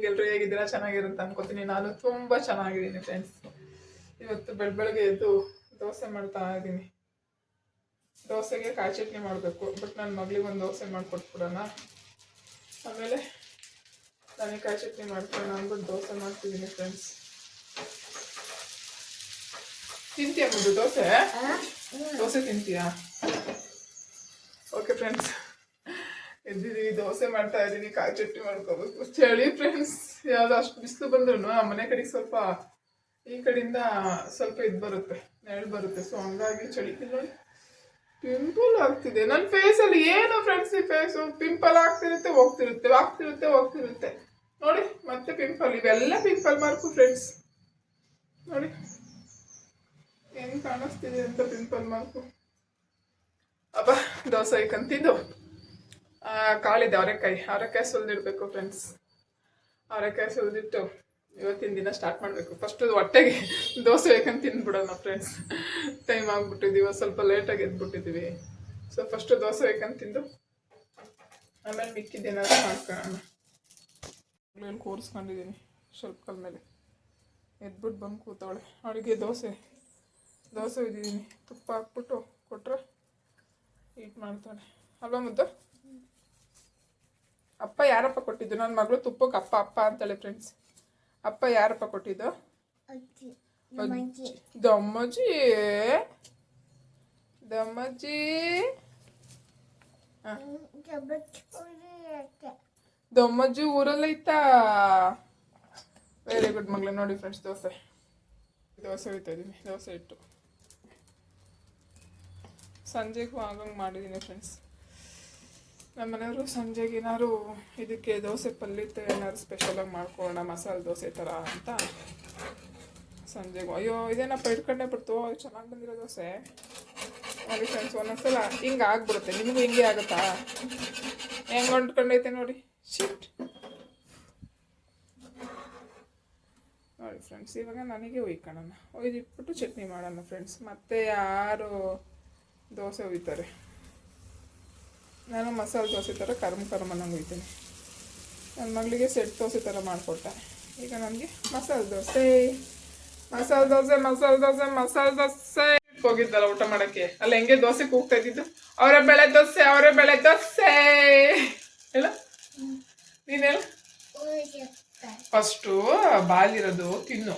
Morning ಎಲ್ಲರೂ ಹೇಗಿದ್ದೀರಾ? ಚೆನ್ನಾಗಿರುತ್ತೆ ಅನ್ಕೋತೀನಿ. ನಾನು ತುಂಬ ಚೆನ್ನಾಗಿದ್ದೀನಿ ಫ್ರೆಂಡ್ಸ್ ಇವತ್ತು ಬೆಳ ಬೆಳಗ್ಗೆ ಎದ್ದು ದೋಸೆ ಮಾಡ್ತಾ ಇದ್ದೀನಿ. ದೋಸೆಗೆ ಕಾಯಿ ಚಟ್ನಿ ಮಾಡಬೇಕು. ಬಟ್ ನನ್ನ ಮಗಳಿಗೆ ಒಂದು ದೋಸೆ ಮಾಡಿಕೊಟ್ಬಿಡೋಣ. ಆಮೇಲೆ ನನಗೆ ಕಾಯಿ ಚಟ್ನಿ ಮಾಡ್ಕೊಳ್ಳೋಣ ಅಂದ್ಬಿಟ್ಟು ದೋಸೆ ಮಾಡ್ತಿದ್ದೀನಿ ಫ್ರೆಂಡ್ಸ್ ತಿಂತೀಯ ಮುದ್ದು ದೋಸೆ? ದೋಸೆ ತಿಂತೀಯಾ? ಓಕೆ ಫ್ರೆಂಡ್ಸ್ ಎದ್ದಿದ್ದೀವಿ ದೋಸೆ ಮಾಡ್ತಾ ಇದ್ದೀನಿ, ಕಾಯಿ ಚಟ್ನಿ ಮಾಡ್ಕೋಬೇಕು. ಚಳಿ ಫ್ರೆಂಡ್ಸ್ ಯಾವ್ದು ಅಷ್ಟು ಬಿಸಿಲು ಬಂದ್ರು ನಮ್ಮ ಮನೆ ಕಡೆಗೆ ಸ್ವಲ್ಪ ಈ ಕಡೆಯಿಂದ ಸ್ವಲ್ಪ ಇದು ಬರುತ್ತೆ, ನೆರಳು ಬರುತ್ತೆ. ಸೊ ಹಂಗಾಗಿ ಚಳಿ. ನೋಡಿ ಪಿಂಪಲ್ ಆಗ್ತಿದೆ. ನನ್ನ ಫೇಸಲ್ಲಿ ಏನು ಫ್ರೆಂಡ್ಸ್ ಈ ಫೇಸು ಪಿಂಪಲ್ ಆಗ್ತಿರುತ್ತೆ, ಹೋಗ್ತಿರುತ್ತೆ ಆಗ್ತಿರುತ್ತೆ, ಹೋಗ್ತಿರುತ್ತೆ. ನೋಡಿ, ಮತ್ತೆ ಪಿಂಪಲ್ ಇವೆಲ್ಲ ಪಿಂಪಲ್ ಮಾರ್ಕು ಫ್ರೆಂಡ್ಸ್ ನೋಡಿ, ಏನು ಕಾಣಿಸ್ತಿದೆ ಅಂತ ಪಿಂಪಲ್ ಮಾರ್ಕು ಅಬ್ಬ, ದೋಸೆ ಇಕ್ಕಂತಿದ್ದು ಕಾಳಿದೆ ಅವರೆಕಾಯಿ. ಅವರೆಕಾಯಿ ಸುಲಿದಿಡ್ಬೇಕು ಫ್ರೆಂಡ್ಸ್ ಅವರೆಕಾಯಿ ಸುಲಿದಿಟ್ಟು ಇವತ್ತಿನ ದಿನ ಸ್ಟಾರ್ಟ್ ಮಾಡಬೇಕು. ಫಸ್ಟ್ ಹೊಟ್ಟೆಗೆ ದೋಸೆ ಬೇಕಂತ ತಿಂದ್ಬಿಡೋಣ ಫ್ರೆಂಡ್ಸ್ ಟೈಮ್ ಆಗಿಬಿಟ್ಟಿದ್ದೀವಿ ಸ್ವಲ್ಪ ಲೇಟಾಗಿ ಎದ್ಬಿಟ್ಟಿದ್ದೀವಿ ಸೊ ಫಸ್ಟು ದೋಸೆ ಬೇಕಂತ ತಿಂದು, ಆಮೇಲೆ ಮಿಕ್ಕಿದ್ದೇನಾದ್ರು ಮಾಡ್ಕೊಳ್ಳೋಣ. ಕೂರಿಸ್ಕೊಂಡಿದ್ದೀನಿ ಸ್ವಲ್ಪ ಕಾಲ ಮೇಲೆ ಎದ್ಬಿಟ್ಟು ಬಂದು ಕೂತವಳೆ. ಅವಳಿಗೆ ದೋಸೆ ದೋಸೆ ಇದ್ದೀನಿ ತುಪ್ಪ ಹಾಕ್ಬಿಟ್ಟು ಕೊಟ್ಟರೆ ಈಟ್ ಮಾಡ್ತಾಳೆ. ಅಲ್ವಾ ಮುದ್ದು? ಅಪ್ಪ ಯಾರಪ್ಪ ಕೊಟ್ಟಿದ್ದು? ನನ್ನ ಮಗಳು ತುಪ್ಪಕ್ಕೆ ಅಪ್ಪ ಅಪ್ಪ ಅಂತಾಳೆ ಫ್ರೆಂಡ್ಸ್ ಅಪ್ಪ ಯಾರಪ್ಪ ಕೊಟ್ಟಿದ್ದು. ದಮ್ಮಜ್ಜಿ. ದಮ್ಮಜ್ಜಿ. ದಮ್ಮಜ್ಜಿ ಊರಲ್ಲೈತಾ ವೆರಿ ಗುಡ್ ಮಗಳು ನೋಡಿ ಫ್ರೆಂಡ್ಸ್ ದೋಸೆ. ದೋಸೆ ಹೋಯ್ತಾ ಇದ್ದೀನಿ ದೋಸೆ ಇಟ್ಟು. ಸಂಜೆಗೂ ಆಗಂಗೆ ಮಾಡಿದ್ದೀನಿ ಫ್ರೆಂಡ್ಸ್ ನಮ್ಮ ಮನೆಯವರು ಸಂಜೆಗೆ ಏನಾದ್ರು ಇದಕ್ಕೆ ದೋಸೆ ಪಲ್ಯದ ಏನಾದ್ರು ಸ್ಪೆಷಲಾಗಿ ಮಾಡ್ಕೊಳ್ಳೋಣ, ಮಸಾಲೆ ದೋಸೆ ಥರ ಅಂತ ಸಂಜೆಗೂ. ಅಯ್ಯೋ ಇದೇನಪ್ಪ ಇಟ್ಕೊಂಡೆ ಬಿಡ್ತು. ಚೆನ್ನಾಗಿ ಬಂದಿರೋ ದೋಸೆ. ನೋಡಿ ಫ್ರೆಂಡ್ಸ್ ಒಂದೊಂದ್ಸಲ ಹಿಂಗೆ ಆಗ್ಬಿಡುತ್ತೆ. ನಿಮಗೂ ಹಿಂಗೆ ಆಗುತ್ತಾ? ಹೆಂಗೆ ಹೊಂಟ್ಕೊಂಡೈತೆ ನೋಡಿ. ಶಿಟ್ ನೋಡಿ ಫ್ರೆಂಡ್ಸ್ ಇವಾಗ ನನಗೆ ಒಯ್ಕೊಳ್ಳೋಣ ಒಯ್ದಿಟ್ಬಿಟ್ಟು ಚಟ್ನಿ ಮಾಡೋಣ ಫ್ರೆಂಡ್ಸ್ ಮತ್ತೆ ಯಾರು ದೋಸೆ ಒಯ್ತಾರೆ ನಾನು ಮಸಾಲೆ ದೋಸೆ ಥರ ಕರ್ಮ್ ಕರ್ಮ್ ಅನ್ನಂಗೆ ಒಯ್ತೀನಿ ನನ್ನ ಮಗಳಿಗೆ ಸೆಟ್ ದೋಸೆ ಥರ ಮಾಡಿಕೊಟ್ಟೆ. ಈಗ ನನಗೆ ಮಸಾಲೆ ದೋಸೆ. ಮಸಾಲೆ ದೋಸೆ ಮಸಾಲೆ ದೋಸೆ ಮಸಾಲೆ ದೋಸೆ. ಹೋಗಿದ್ದಲ್ಲ ಊಟ ಮಾಡೋಕ್ಕೆ. ಅಲ್ಲಿ ಹೆಂಗೆ ದೋಸೆ ಕೂಗ್ತಾ ಇದ್ದಿದ್ದು? ಅವರ ಬೆಳೆ ದೋಸೆ ಅವರ ಬೆಳೆ ದೋಸೆ. ಇಲ್ಲ ನೀನು ಹೇಳು. ಫಸ್ಟು ಬಾಲಿರೋದು ತಿನ್ನು.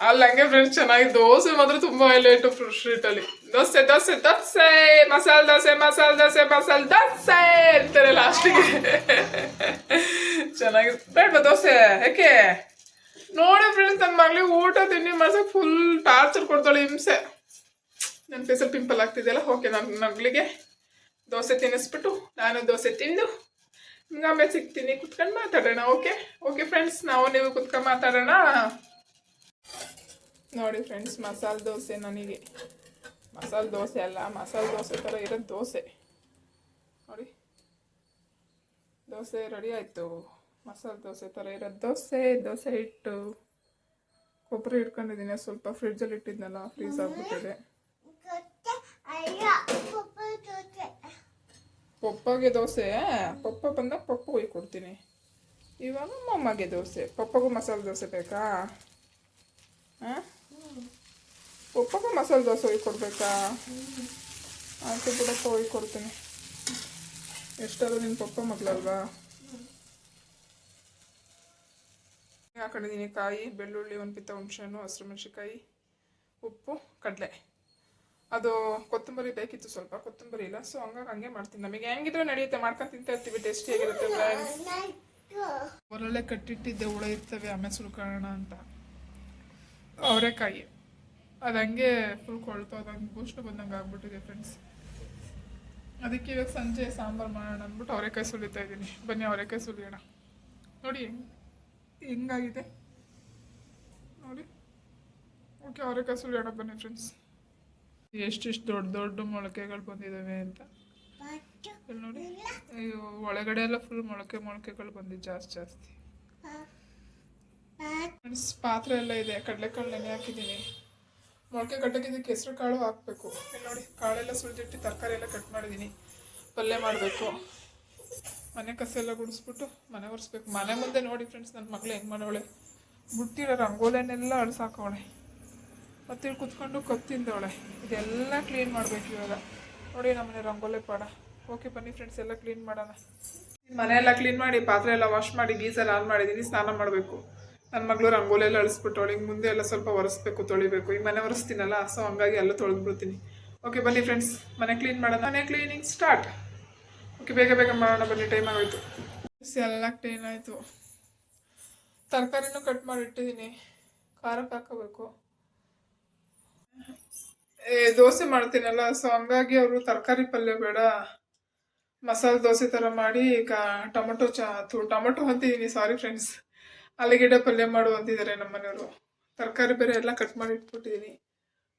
ಅಲ್ಲಿ, ಹಂಗೆ ಫ್ರೆಂಡ್ಸ್ ಚೆನ್ನಾಗಿ ದೋಸೆ ಮಾತ್ರ ತುಂಬಾ ಹೈಲೈಟ್ ಸ್ಟ್ರೀಟ್ ಅಲ್ಲಿ. ದೋಸೆ ದೋಸೆ ದೋಸೆ, ಮಸಾಲೆ ದೋಸೆ ಮಸಾಲೆ ದೋಸೆ ಮಸಾಲೆ ದೋಸೆ ಅಂತಾರೆ ಲಾಸ್ಟಿಗೆ ಚೆನ್ನಾಗಿ ಬೇಡ ದೋಸೆ? ಯಾಕೆ ನೋಡಿ ಫ್ರೆಂಡ್ಸ್ ನನ್ನ ಮಗಳಿಗೆ ಊಟ ತಿಂಡಿ ಮಾಡ್ಸಕ್ ಫುಲ್ ಟಾರ್ಚರ್ ಕೊಡ್ತಾಳೆ ಹಿಂಸೆ. ನನ್ನ ಫೇಸಲ್ಲಿ ಪಿಂಪಲ್ ಆಗ್ತಿದೆಯಲ್ಲ ಓಕೆ ನನ್ನ ಮಗಳಿಗೆ ದೋಸೆ ತಿನ್ನಿಸ್ಬಿಟ್ಟು ನಾನು ದೋಸೆ ತಿಂದು ನಿಮ್ಗೆ ಆಮೇಲೆ ಸಿಗ್ತೀನಿ, ಕುತ್ಕೊಂಡು ಮಾತಾಡೋಣ ಓಕೆ ಓಕೆ ಫ್ರೆಂಡ್ಸ್ ನಾವು ನೀವು ಕುತ್ಕೊಂಡು ಮಾತಾಡೋಣ. ನೋಡಿ ಫ್ರೆಂಡ್ಸ್, ಮಸಾಲೆ ದೋಸೆ ನನಗೆ. ಮಸಾಲೆ ದೋಸೆ ಅಲ್ಲ, ಮಸಾಲೆ ದೋಸೆ ಥರ ಇರೋದು ದೋಸೆ. ನೋಡಿ. ದೋಸೆ ರೆಡಿ ಆಯಿತು. ಮಸಾಲೆ ದೋಸೆ ಥರ ಇರೋದು ದೋಸೆ ದೋಸೆ ಹಿಟ್ಟು. ಕೊಬ್ಬರಿ ಇಟ್ಕೊಂಡಿದ್ದೀನಿ ಸ್ವಲ್ಪ ಫ್ರಿಡ್ಜಲ್ಲಿ ಇಟ್ಟಿದ್ನಲ್ಲ ಫ್ರೀಸ್ ಆಗ್ಬಿಟ್ಟಿದೆ. ಪಪ್ಪಗೆ ದೋಸೆ ಪಪ್ಪ ಬಂದಾಗ ಪಪ್ಪ ಕೊಡ್ತೀನಿ. ಇವಾಗ ಮೊಮ್ಮಗೆ ದೋಸೆ. ಪಪ್ಪಗೂ ಮಸಾಲೆ ದೋಸೆ ಬೇಕಾ? ಹಾಂ ಪಪ್ಪಗೂ ಮಸಾಲೆ ದೋಸೆ ಹೋಗಿ ಕೊಡ್ಬೇಕಾ? ಆಯ್ತು ಬಿಡಪ್ಪ ಕೊಡ್ತೀನಿ. ಎಷ್ಟಾದ್ರೂ ನಿನ್ನ ಪಪ್ಪ ಮಗಳಲ್ವಾ? ಹಾಕೊಂಡಿದ್ದೀನಿ ಕಾಯಿ ಬೆಳ್ಳುಳ್ಳಿ, ಒಂದು ಪಿತ್ತ ಹುಣಸೆಹಣ್ಣು, ಹಸಿರು ಮೆಣಸಿಕಾಯಿ ಉಪ್ಪು, ಕಡಲೆ. ಅದು ಕೊತ್ತಂಬರಿ ಬೇಕಿತ್ತು ಸ್ವಲ್ಪ, ಕೊತ್ತಂಬರಿ ಇಲ್ಲ. ಸೊ ಹಂಗಾಗಿ ಹಂಗೆ ಮಾಡ್ತೀನಿ. ನಮಗೆ ಹೆಂಗಿದ್ರೆ ನಡೆಯುತ್ತೆ, ಮಾಡ್ಕೊಂಡು ತಿಂತಾ ಇರ್ತೀವಿ, ಟೇಸ್ಟಿ ಆಗಿರುತ್ತೆ ಒರಳೆ ಕಟ್ಟಿಟ್ಟಿದ್ದೆ ಹುಳ ಇರ್ತವೆ, ಆಮೇಲೆ ಸುಳ್ಕೊಳ್ಳೋಣ ಅಂತ. ಅವರೆಕಾಯಿ. ಅದು ಹಂಗೆ ಫುಲ್ ಕೊಳ್ತೋದಂಗೆ ಬೂಸ್ಟ್ ಬಂದಂಗೆ ಆಗ್ಬಿಟ್ಟಿದೆ ಫ್ರೆಂಡ್ಸ್ ಅದಕ್ಕೆ ಇವಾಗ ಸಂಜೆ ಸಾಂಬಾರು ಮಾಡೋಣ ಅಂದ್ಬಿಟ್ಟು ಅವರೆಕಾಯಿ ಸುಲಿತಾ ಇದ್ದೀನಿ. ಬನ್ನಿ ಅವರೆಕಾಯಿ ಸುಲಿಯೋಣ. ನೋಡಿ ಹೆಂಗ್ ಹೆಂಗಾಗಿದೆ? ನೋಡಿ. ಓಕೆ ಅವರೆಕಾಯಿ ಸುಲಿಯೋಣ ಬನ್ನಿ ಫ್ರೆಂಡ್ಸ್ ಎಷ್ಟಿಷ್ಟು ದೊಡ್ಡ ದೊಡ್ಡ ಮೊಳಕೆಗಳು ಬಂದಿದ್ದಾವೆ ಅಂತ. ನೋಡಿ. ಅಯ್ಯೋ ಒಳಗಡೆ ಎಲ್ಲ ಫುಲ್ ಮೊಳಕೆ ಮೊಳಕೆಗಳು ಬಂದಿದ್ದು ಜಾಸ್ತಿ ಜಾಸ್ತಿ. ಫ್ರೆಂಡ್ಸ್ ಪಾತ್ರೆ ಎಲ್ಲ ಇದೆ. ಕಡಲೆಕಾಳು ನೆನೆ ಹಾಕಿದ್ದೀನಿ. ಮೊಳಕೆ ಕಟ್ಟಕ್ಕಿದ್ದಕ್ಕೆ ಹೆಸರು ಕಾಳು ಹಾಕಬೇಕು. ನೋಡಿ, ಕಾಳೆಲ್ಲ ಸುಳಿದಿಟ್ಟು ತರಕಾರಿ ಎಲ್ಲ ಕಟ್ ಮಾಡಿದ್ದೀನಿ ಪಲ್ಯ ಮಾಡಬೇಕು. ಮನೆ ಕಸ ಎಲ್ಲ ಗುಡಿಸ್ಬಿಟ್ಟು ಮನೆ ಒರೆಸ್ಬೇಕು. ಮನೆ ಮುಂದೆ ನೋಡಿ ಫ್ರೆಂಡ್ಸ್ ನನ್ನ ಮಗಳು ಹೆಂಗೆ ಮಾಡೋಳೆ. ಬುಟ್ಟಿರೋ ರಂಗೋಲೆನೆಲ್ಲ ಮತ್ತೆ ಇಲ್ಲಿ ಕುತ್ಕೊಂಡು ಕತ್ತಿಂದವಳೆ ಇದೆಲ್ಲ ಕ್ಲೀನ್ ಮಾಡಬೇಕು ಇವಾಗ. ನೋಡಿ ನಮ್ಮನೆ ರಂಗೋಲೆ ಪಾಡ. ಓಕೆ ಬನ್ನಿ ಫ್ರೆಂಡ್ಸ್ ಎಲ್ಲ ಕ್ಲೀನ್ ಮಾಡೋಣ. ಮನೆ ಎಲ್ಲ ಕ್ಲೀನ್ ಮಾಡಿ, ಪಾತ್ರೆ ಎಲ್ಲ ವಾಶ್ ಮಾಡಿ, ಗೀಸೆಲ್ಲ ಆನ್ ಮಾಡಿದ್ದೀನಿ ಸ್ನಾನ ಮಾಡಬೇಕು. ನನ್ನ ಮಗಳು ರಂಗೋಲಿ ಎಲ್ಲ ಅಳಿಸ್ಬಿಟ್ಟು ಹಿಂಗೆ ಮುಂದೆ ಎಲ್ಲ ಸ್ವಲ್ಪ ಒರೆಸ್ಬೇಕು, ತೊಳಿಬೇಕು. ಈಗ ಮನೆ ಒರೆಸ್ತೀನಲ್ಲ ಸೊ ಹಂಗಾಗಿ ಎಲ್ಲ ತೊಳೆದ್ಬಿಡ್ತೀನಿ. ಓಕೆ ಬನ್ನಿ ಫ್ರೆಂಡ್ಸ್ ಮನೆ ಕ್ಲೀನ್ ಮಾಡೋಣ. ಮನೆ ಕ್ಲೀನಿಂಗ್ ಸ್ಟಾರ್ಟ್ ಓಕೆ ಬೇಗ ಬೇಗ ಮಾಡೋಣ ಬನ್ನಿ ಟೈಮ್ ಆಗೋಯ್ತು. ಎಲ್ಲ ಕ್ಲೀನ್ ಆಯಿತು. ತರಕಾರಿನೂ ಕಟ್ ಮಾಡಿ ಇಟ್ಟಿದ್ದೀನಿ ಹಾಕೋಬೇಕು ಏ, ದೋಸೆ ಮಾಡ್ತೀನಲ್ಲ ಸೊ ಹಂಗಾಗಿ ಅವರು ತರಕಾರಿ ಪಲ್ಯ ಬೇಡ. ಮಸಾಲೆ ದೋಸೆ ಥರ ಮಾಡಿ, ಈಗ ಟೊಮೊಟೊ ಚಾ ಟೊಮೊಟೊ ಅಂತಿದ್ದೀನಿ ಸಾರಿ ಫ್ರೆಂಡ್ಸ್ ಆಲೂಗೆಡ್ಡೆ ಪಲ್ಯ ಮಾಡು ಅಂತಿದ್ದಾರೆ ನಮ್ಮ ಮನೆಯವರು. ತರಕಾರಿ ಬೇರೆ ಎಲ್ಲ ಕಟ್ ಮಾಡಿ ಇಟ್ಬಿಟ್ಟಿದ್ದೀನಿ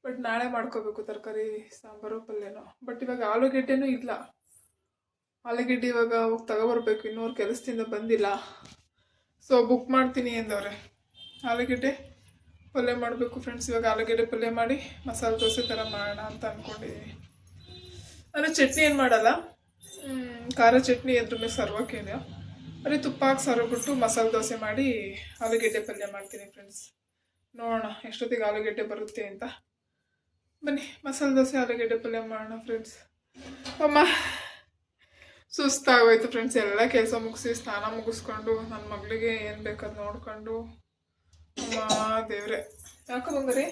ಬಟ್ ನಾಳೆ ಮಾಡ್ಕೋಬೇಕು ತರಕಾರಿ ಸಾಂಬಾರು ಪಲ್ಯನೋ. ಬಟ್ ಇವಾಗ ಆಲೂಗೆಡ್ಡೆನೂ ಇಲ್ಲ. ಆಲೂಗೆಡ್ಡೆ ಇವಾಗ ಹೋಗಿ ತಗೊಬರ್ಬೇಕು. ಇನ್ನೂರು ಕೆಲಸದಿಂದ ಬಂದಿಲ್ಲ. ಸೊ ಬುಕ್ ಮಾಡ್ತೀನಿ ಎಂದವ್ರೆ ಆಲೂಗೆಡ್ಡೆ ಪಲ್ಯ ಮಾಡಬೇಕು ಫ್ರೆಂಡ್ಸ್ ಇವಾಗ ಆಲೂಗೆಡ್ಡೆ ಪಲ್ಯ ಮಾಡಿ ಮಸಾಲೆ ದೋಸೆ ಥರ ಮಾಡೋಣ ಅಂತ ಅಂದ್ಕೊಂಡಿದ್ದೀನಿ ಅಂದರೆ ಚಟ್ನಿ ಏನು ಮಾಡಲ್ಲ? ಖಾರ ಚಟ್ನಿ ಅದ್ರ ಮೇಲೆ ಸರ್ವಕ್ಕೇನು ಬರೀ ತುಪ್ಪ ಹಾಕಿ ಸರ್ಬಿಟ್ಟು ಮಸಾಲೆ ದೋಸೆ ಮಾಡಿ ಆಲೂಗೆಡ್ಡೆ ಪಲ್ಯ ಮಾಡ್ತೀನಿ ಫ್ರೆಂಡ್ಸ್ ನೋಡೋಣ ಎಷ್ಟೊತ್ತಿಗೆ ಆಲೂಗೆಡ್ಡೆ ಬರುತ್ತೆ ಅಂತ. ಬನ್ನಿ, ಮಸಾಲೆ ದೋಸೆ, ಆಲೂಗೆಡ್ಡೆ ಪಲ್ಯ ಮಾಡೋಣ ಫ್ರೆಂಡ್ಸ್ ಅಮ್ಮ, ಸುಸ್ತಾಗೋಯ್ತು ಫ್ರೆಂಡ್ಸ್ ಎಲ್ಲ ಕೆಲಸ ಮುಗಿಸಿ ಸ್ನಾನ ಮುಗಿಸ್ಕೊಂಡು ನನ್ನ ಮಗಳಿಗೆ ಏನು ಬೇಕಾದ್ ನೋಡ್ಕೊಂಡು. ಅಮ್ಮ ದೇವ್ರೆ. ಯಾಕೆ ಬಂದ್ರಿ?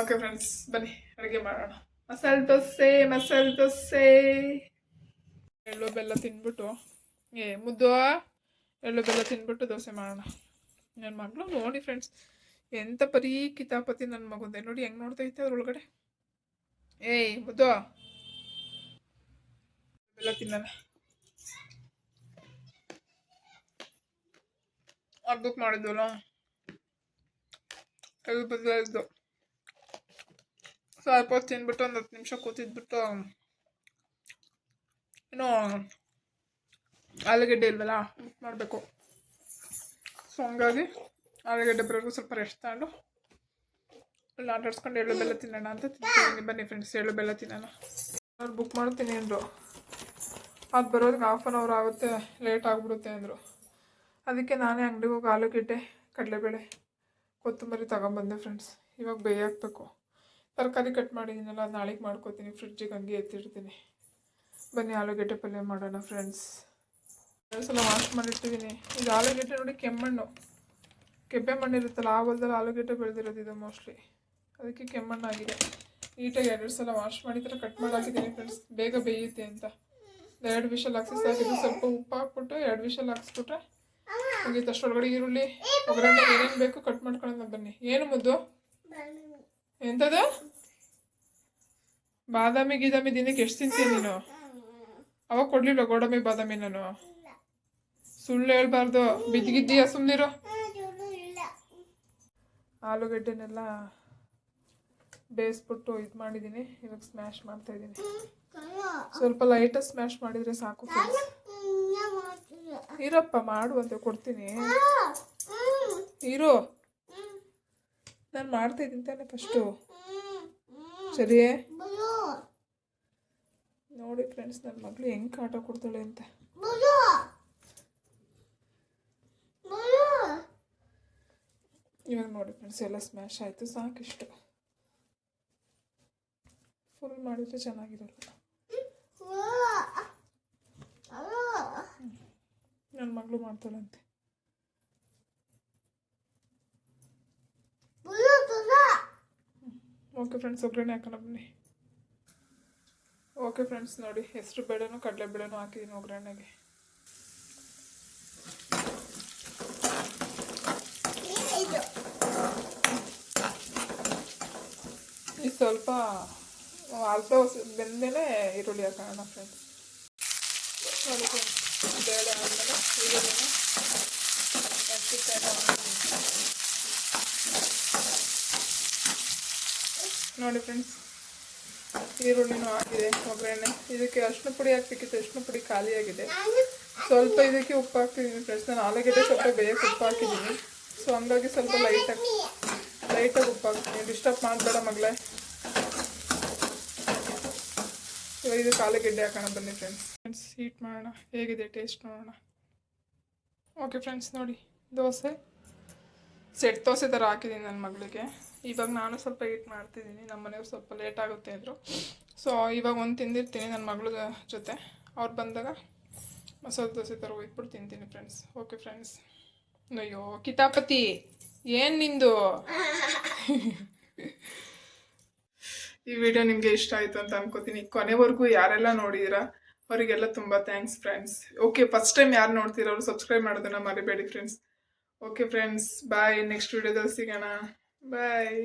ಓಕೆ ಫ್ರೆಂಡ್ಸ್ ಬನ್ನಿ, ಅಡುಗೆ ಮಾಡೋಣ. ಮಸಾಲೆ ದೋಸೆ ಮಸಾಲೆ ದೋಸೆ. ಎಳ್ಳು ಬೆಲ್ಲ ತಿನ್ಬಿಟ್ಟು ಏ, ಮುದ್ದು, ಎಳ್ಳು ಬೆಲ್ಲ ತಿನ್ಬಿಟ್ಟು ದೋಸೆ ಮಾಡೋಣ. ನನ್ನ ಮಗಳು ನೋಡಿ ಫ್ರೆಂಡ್ಸ್ ಎಂಥ ಪರಿ ಕಿತಾಪತಿ ನನ್ನ ಮಗುಂದೆ. ನೋಡಿ ಹೆಂಗೆ ನೋಡ್ತೈತೆ ಅದ್ರೊಳಗಡೆ. ಏಯ್, ಮುದ್ದು. ಬೆಲ್ಲ ತಿನ್ನೋಣ. ಅರ್ಧಕ್ಕೆ ಮಾಡಿದ್ವಲ್ಲ. ಎಳ್ಳು ಬೆಲ್ಲ ಸ್ವಲ್ಪ ತಿನ್ಬಿಟ್ಟು ಒಂದು ಹತ್ತು ನಿಮಿಷ ಕೂತಿದ್ಬಿಟ್ಟು ಏನೋ ಆಲೂಗೆಡ್ಡೆ ಇಲ್ವಲ್ಲ, ಮಾಡಬೇಕು. ಸೊ ಹಂಗಾಗಿ ಆಲೂಗಡ್ಡೆ ಬರೋರ್ಗು ಸ್ವಲ್ಪ ರೆಸ್ಟ್ ತಗೊಂಡು ಅಲ್ಲಿ ಆಟಾಡ್ಸ್ಕೊಂಡು ಎಳ್ಳು ಬೆಲ್ಲ ತಿನ್ನೋಣ ಅಂತ ತಿಂತೀನಿ ಬನ್ನಿ ಫ್ರೆಂಡ್ಸ್ ಎಳ್ಳು ಬೆಲ್ಲ ತಿನ್ನೋಣ. ಅವ್ರು ಬುಕ್ ಮಾಡ್ತೀನಿ ಅಂದರು. ಅದು ಬರೋದಕ್ಕೆ ಹಾಫ್ ಆನ್ ಅವರ್ ಆಗುತ್ತೆ ಲೇಟ್ ಆಗಿಬಿಡುತ್ತೆ ಅಂದರು. ಅದಕ್ಕೆ ನಾನೇ ಅಂಗಡಿಗೆ ಹೋಗಿ ಆಲೂಗೆಡ್ಡೆ, ಕಡಲೆಬೇಳೆ, ಕೊತ್ತಂಬರಿ ತಗೊಂಬಂದೆ ಫ್ರೆಂಡ್ಸ್ ಇವಾಗ ಬೇಯ ತರಕಾರಿ ಕಟ್ ಮಾಡಿದ್ದೀನಲ್ಲ ಅದು ನಾಳೆಗೆ ಮಾಡ್ಕೋತೀನಿ ಫ್ರಿಡ್ಜಿಗೆ ಹಂಗೆ ಎತ್ತಿಡ್ತೀನಿ. ಬನ್ನಿ, ಆಲೂಗೆಡ್ಡೆ ಪಲ್ಯ ಮಾಡೋಣ ಫ್ರೆಂಡ್ಸ್ ಸಲ ವಾಶ್ ಮಾಡಿಟ್ಟಿದ್ದೀನಿ ಇದು ಆಲೂಗೆಡ್ಡೆ ನೋಡಿ ಕೆಮ್ಮಣ್ಣು. ಕೆಬ್ಬೆ ಮಣ್ಣು ಇರುತ್ತಲ್ಲ, ಆ ಹೊಲದಲ್ಲಿ ಆಲೂಗೆಡ್ಡೆ ಬೆಳೆದಿರೋದು ಇದು ಮೋಸ್ಟ್ಲಿ ಅದಕ್ಕೆ ಕೆಮ್ಮಣ್ಣಾಗಿದೆ ನೀಟಾಗಿ ಎರಡು ಸಲ ವಾಶ್ ಮಾಡಿದ್ರೆ ಕಟ್ ಮಾಡಾಕಿದ್ದೀನಿ ಫ್ರೆಂಡ್ಸ್ ಬೇಗ ಬೇಯುತ್ತೆ ಅಂತ. ಎರಡು ವಿಷಲ್ ಹಾಕ್ಸಿ ಸ್ವಲ್ಪ ಉಪ್ಪು ಹಾಕ್ಬಿಟ್ಟು ಎರಡು ವಿಷಲ್ ಹಾಕ್ಸ್ಬಿಟ್ರೆ ಮುಗೀತು ಒಳಗಡೆ ಈರುಳ್ಳಿ, ಒಗ್ಗರಣೆ ಏನೇನು ಬೇಕು ಕಟ್ ಮಾಡ್ಕೊಳ್ಳೋಣ ಬನ್ನಿ. ಏನು ಮುದ್ದು? ಎಂಥದ್ದು ಬಾದಾಮಿ, ಗೀದಾಮಿ, ದಿನಕ್ಕೆ ಎಷ್ಟು ತಿಂತೀನಿ ನೀನು? ಅವಾಗ ಕೊಡ್ಲಿಲ್ಲ ಗೋಡಂಬಿ ಬಾದಾಮಿ ನಾನು ಸುಳ್ಳು ಹೇಳ್ಬಾರ್ದು. ಬಿದ್ದಿಗಿದ್ದೀಯ ಸುಮ್ಮನಿರು ಆಲೂಗಡ್ಡೆನೆಲ್ಲ ಬೇಯಿಸ್ಬಿಟ್ಟು ಇದು ಮಾಡಿದ್ದೀನಿ ಇವಾಗ ಸ್ಮ್ಯಾಶ್ ಮಾಡ್ತಾ ಇದ್ದೀನಿ ಸ್ವಲ್ಪ ಲೈಟಾಗಿ ಸ್ಮ್ಯಾಶ್ ಮಾಡಿದರೆ ಸಾಕು ಇರಪ್ಪ, ಮಾಡು ಅಂತ ಕೊಡ್ತೀನಿ. ಇರು. ನಾನು ಮಾಡ್ತಾ ಇದ್ದೀನಿ ತಾನೆ ಫಸ್ಟು ಸರಿ ನೋಡಿ ಫ್ರೆಂಡ್ಸ್ ನನ್ನ ಮಗಳು ಹೆಂಗೆ ಕಾಟ ಕೊಡ್ತಾಳೆ ಅಂತ. ಇವಾಗ ನೋಡಿ ಫ್ರೆಂಡ್ಸ್ ಎಲ್ಲ ಸ್ಮ್ಯಾಶ್ ಆಯಿತು ಸಾಕಿಷ್ಟು. ಫುಲ್ ಮಾಡಿದರೆ ಚೆನ್ನಾಗಿರಲ್ಲ. ನನ್ನ ಮಗಳು ಮಾಡ್ತಾಳಂತೆ. ಓಕೆ ಫ್ರೆಂಡ್ಸ್ ಒಗ್ಗರಣೆ ಹಾಕೋಣ ಬನ್ನಿ. ಓಕೆ ಫ್ರೆಂಡ್ಸ್, ನೋಡಿ, ಹೆಸರು ಬೇಳೆನೂ ಕಡಲೆ ಬೇಳೆನೂ ಹಾಕಿದ್ದೀನಿ ಒಗ್ಗರಣೆಗೆ ಈ ಸ್ವಲ್ಪ ಅರ್ಧ ಬೆಂದೇನೆ ಈರುಳ್ಳಿ ಹಾಕೋಣ ಫ್ರೆಂಡ್ಸ್ ನೋಡಿ ಬೇಳೆ ಆದಮೇಲೆ ಈರುಳ್ಳಿನ. ನೋಡಿ ಫ್ರೆಂಡ್ಸ್ ಈರುಳ್ಳಿನೂ ಆಗಿದೆ ಒಗ್ಗರಣೆ ಇದಕ್ಕೆ ಅರಿಶಿನ ಪುಡಿ ಹಾಕ್ಬೇಕಿತ್ತು ಅರಿಶಿನ ಪುಡಿ ಖಾಲಿಯಾಗಿದೆ ಸ್ವಲ್ಪ ಇದಕ್ಕೆ ಉಪ್ಪು ಹಾಕ್ತಿದ್ದೀನಿ ಫ್ರೆಂಡ್ಸ್. ನಾನು ಆಲೂಗೆಡ್ಡೆ ಸ್ವಲ್ಪ ಬೇಯಕ್ಕೆ ಉಪ್ಪು ಹಾಕಿದ್ದೀನಿ. ಸೊ ಹಂಗಾಗಿ ಸ್ವಲ್ಪ ಲೈಟಾಗಿ ಲೈಟಾಗಿ ಉಪ್ಪು ಹಾಕ್ತೀನಿ. ಡಿಸ್ಟರ್ಬ್ ಮಾಡಬೇಡ ಮಗಳೇ. ಇವಾಗ ಇದು ಆಲೂಗೆಡ್ಡೆ ಹಾಕೋಣ ಬನ್ನಿ ಫ್ರೆಂಡ್ಸ್ ಫ್ರೆಂಡ್ಸ್ ಹೀಟ್ ಮಾಡೋಣ. ಹೇಗಿದೆ ಟೇಸ್ಟ್ ನೋಡೋಣ. ಓಕೆ ಫ್ರೆಂಡ್ಸ್ ನೋಡಿ ದೋಸೆ. ಸೆಟ್ ದೋಸೆ ಥರ ಹಾಕಿದ್ದೀನಿ ನನ್ನ ಮಗಳಿಗೆ. ಇವಾಗ ನಾನು ಸ್ವಲ್ಪ ಏಟ್ ಮಾಡ್ತಿದ್ದೀನಿ. ನಮ್ಮ ಮನೆಯವ್ರು ಸ್ವಲ್ಪ ಲೇಟ್ ಆಗುತ್ತೆ ಅಂದರು. ಸೊ ಇವಾಗ ಒಂದು ತಿಂದಿರ್ತೀನಿ ನನ್ನ ಮಗಳ ಜೊತೆ. ಅವ್ರು ಬಂದಾಗ ಮಸಾಲೆ ದೋಸೆ ಥರ ಒಯ್ದ್ಬಿಟ್ಟು ತಿಂತೀನಿ ಫ್ರೆಂಡ್ಸ್ ಓಕೆ ಫ್ರೆಂಡ್ಸ್ ಅಯ್ಯೋ, ಕಿತಾಪತಿ. ಏನು ನಿಂದು? ಈ ವಿಡಿಯೋ ನಿಮಗೆ ಇಷ್ಟ ಆಯಿತು ಅಂತ ಅನ್ಕೋತೀನಿ. ಕೊನೆವರೆಗೂ ಯಾರೆಲ್ಲ ನೋಡಿದಿರಾ, ಅವರಿಗೆಲ್ಲ ತುಂಬ thanks friends okay first time ಯಾರು ನೋಡ್ತೀರೋ ಅವರು ಸಬ್ಸ್ಕ್ರೈಬ್ ಮಾಡೋದನ್ನ ಮರಿಬೇಡಿ friends okay friends bye next ವಿಡಿಯೋದಲ್ಲಿ ಸಿಗೋಣ. ಬಾಯ್